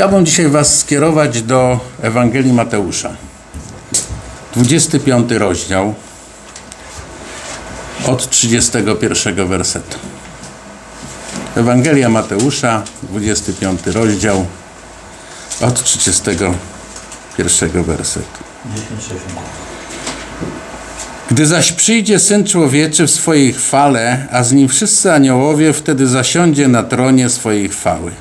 Chciałbym dzisiaj Was skierować do Ewangelii Mateusza. 25 rozdział od 31 wersetu. Ewangelia Mateusza, 25 rozdział od 31 wersetu. 10-60. Gdy zaś przyjdzie Syn Człowieczy w swojej chwale, a z nim wszyscy aniołowie, wtedy zasiądzie na tronie swojej chwały.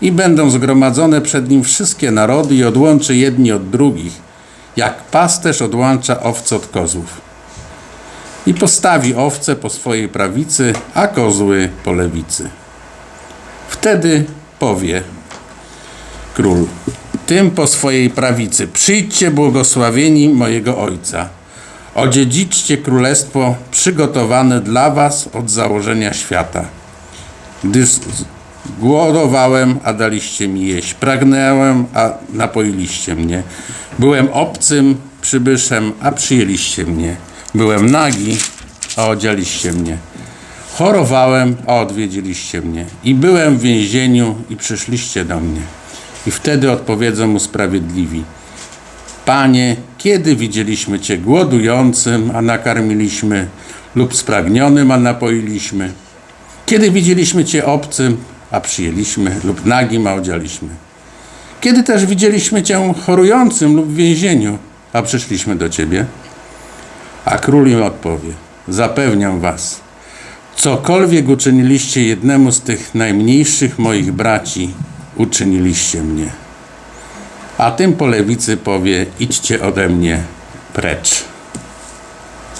I będą zgromadzone przed nim wszystkie narody i odłączy jedni od drugich, jak pasterz odłącza owce od kozłów. I postawi owce po swojej prawicy, a kozły po lewicy. Wtedy powie król, tym po swojej prawicy, przyjdźcie błogosławieni mojego Ojca. Odziedziczcie królestwo przygotowane dla was od założenia świata. Gdyż głodowałem, a daliście mi jeść. Pragnęłem, a napoiliście mnie. Byłem obcym przybyszem, a przyjęliście mnie. Byłem nagi, a odzialiście mnie. Chorowałem, a odwiedziliście mnie. I byłem w więzieniu, i przyszliście do mnie. I wtedy odpowiedzą mu sprawiedliwi. Panie, kiedy widzieliśmy Cię głodującym, a nakarmiliśmy, lub spragnionym, a napoiliśmy? Kiedy widzieliśmy Cię obcym, a przyjęliśmy, lub nagim, a odzialiśmy? Kiedy też widzieliśmy Cię chorującym lub w więzieniu, a przyszliśmy do Ciebie? A król im odpowie: Zapewniam Was, cokolwiek uczyniliście jednemu z tych najmniejszych moich braci, uczyniliście mnie. A tym po lewicy powie: Idźcie ode mnie precz.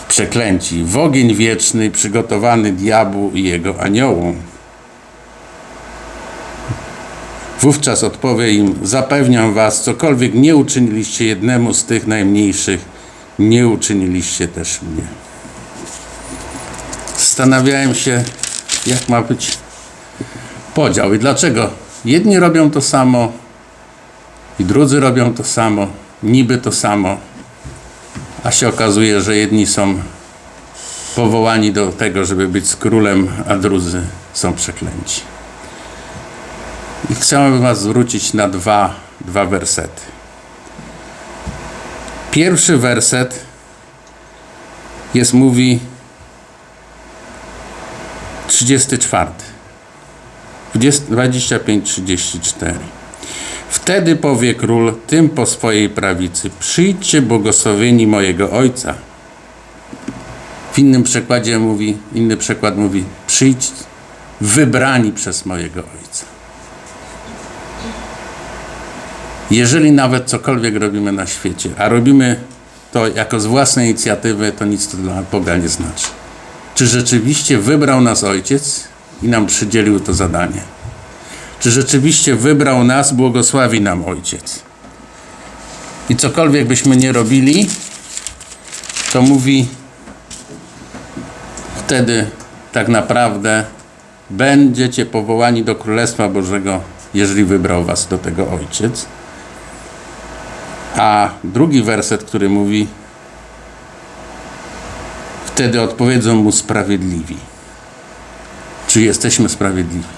Przeklęci w ogień wieczny przygotowany diabłu i jego aniołom. Wówczas odpowie im: Zapewniam was, cokolwiek nie uczyniliście jednemu z tych najmniejszych, nie uczyniliście też mnie. Zastanawiałem się, jak ma być podział i dlaczego jedni robią to samo, i drudzy robią to samo, niby to samo, a się okazuje, że jedni są powołani do tego, żeby być z królem, a drudzy są przeklęci. I chciałbym Was zwrócić na dwa, dwa wersety. Pierwszy werset jest, mówi 34. 25-34. Wtedy powie król tym po swojej prawicy: Przyjdźcie błogosławieni mojego ojca. W innym przekładzie mówi, inny przekład mówi: Przyjdź wybrani przez mojego ojca. Jeżeli nawet cokolwiek robimy na świecie, a robimy to jako z własnej inicjatywy, to nic to dla Boga nie znaczy. Czy rzeczywiście wybrał nas ojciec i nam przydzielił to zadanie? czy rzeczywiście wybrał nas, błogosławi nam Ojciec. I cokolwiek byśmy nie robili, to mówi wtedy tak naprawdę będziecie powołani do Królestwa Bożego, jeżeli wybrał was do tego Ojciec. A drugi werset, który mówi wtedy odpowiedzą mu sprawiedliwi. Czy jesteśmy sprawiedliwi?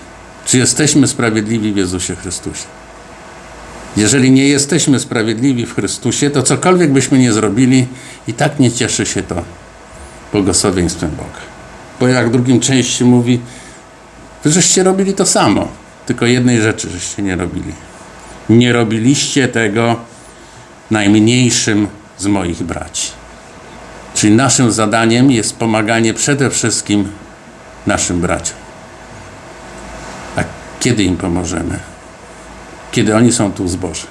Czy jesteśmy sprawiedliwi w Jezusie Chrystusie? Jeżeli nie jesteśmy sprawiedliwi w Chrystusie, to cokolwiek byśmy nie zrobili, i tak nie cieszy się to błogosławieństwem Boga. Bo jak w drugim części mówi, wy żeście robili to samo, tylko jednej rzeczy żeście nie robili. Nie robiliście tego najmniejszym z moich braci. Czyli naszym zadaniem jest pomaganie przede wszystkim naszym braciom. A kiedy im pomożemy? Kiedy oni są tu z Boży.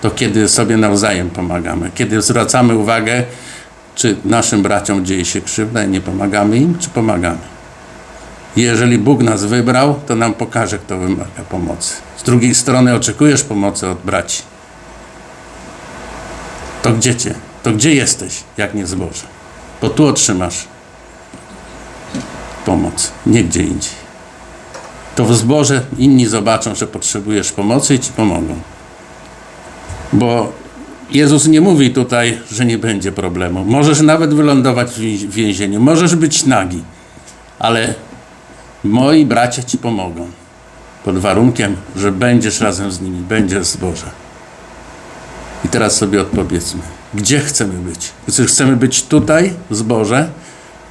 To kiedy sobie nawzajem pomagamy. Kiedy zwracamy uwagę, czy naszym braciom dzieje się krzywda i nie pomagamy im, czy pomagamy. Jeżeli Bóg nas wybrał, to nam pokaże, kto wymaga pomocy. Z drugiej strony oczekujesz pomocy od braci. To gdzie cię? To gdzie jesteś, jak nie z Boże? Bo tu otrzymasz pomoc, nie gdzie indziej to w zborze inni zobaczą, że potrzebujesz pomocy i ci pomogą. Bo Jezus nie mówi tutaj, że nie będzie problemu. Możesz nawet wylądować w więzi- w więzieniu, możesz być nagi, ale moi bracia ci pomogą. pod warunkiem, że będziesz razem z nimi, będziesz z Boże. I teraz sobie odpowiedzmy, gdzie chcemy być? Czy chcemy być tutaj, z Boże,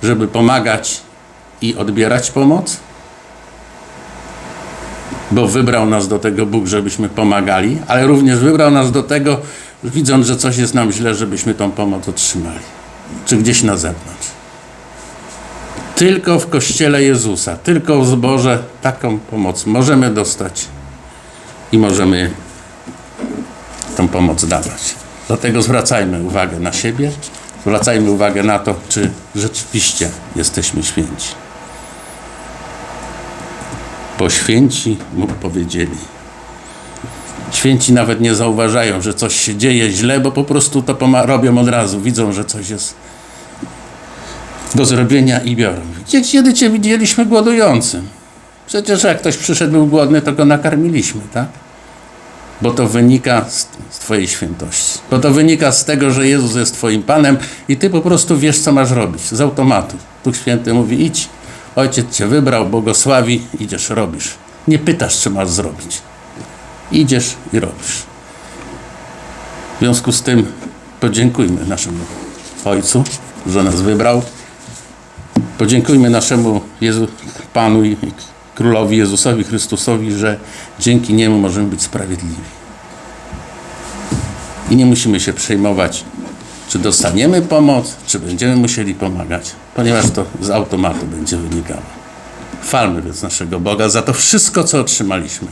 żeby pomagać i odbierać pomoc? Bo wybrał nas do tego Bóg, żebyśmy pomagali, ale również wybrał nas do tego, widząc, że coś jest nam źle, żebyśmy tą pomoc otrzymali. Czy gdzieś na zewnątrz. Tylko w Kościele Jezusa, tylko w zborze taką pomoc możemy dostać i możemy tą pomoc dawać. Dlatego zwracajmy uwagę na siebie, zwracajmy uwagę na to, czy rzeczywiście jesteśmy święci. Bo święci mu powiedzieli. Święci nawet nie zauważają, że coś się dzieje źle, bo po prostu to robią od razu. Widzą, że coś jest do zrobienia i biorą. Gdzie, kiedy cię widzieliśmy głodującym? Przecież jak ktoś przyszedł był głodny, to go nakarmiliśmy, tak? Bo to wynika z, z Twojej świętości. Bo to wynika z tego, że Jezus jest Twoim Panem i Ty po prostu wiesz, co masz robić. Z automatu. Duch Święty mówi, idź. Ojciec Cię wybrał, błogosławi, idziesz, robisz. Nie pytasz, czy masz zrobić. Idziesz i robisz. W związku z tym podziękujmy naszemu Ojcu, że nas wybrał. Podziękujmy naszemu Jezu, Panu i Królowi Jezusowi Chrystusowi, że dzięki Niemu możemy być sprawiedliwi. I nie musimy się przejmować, czy dostaniemy pomoc, czy będziemy musieli pomagać, ponieważ to z automatu będzie wynikało. Chwalmy więc naszego Boga za to wszystko, co otrzymaliśmy,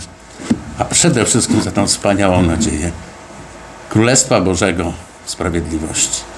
a przede wszystkim za tą wspaniałą nadzieję Królestwa Bożego sprawiedliwości.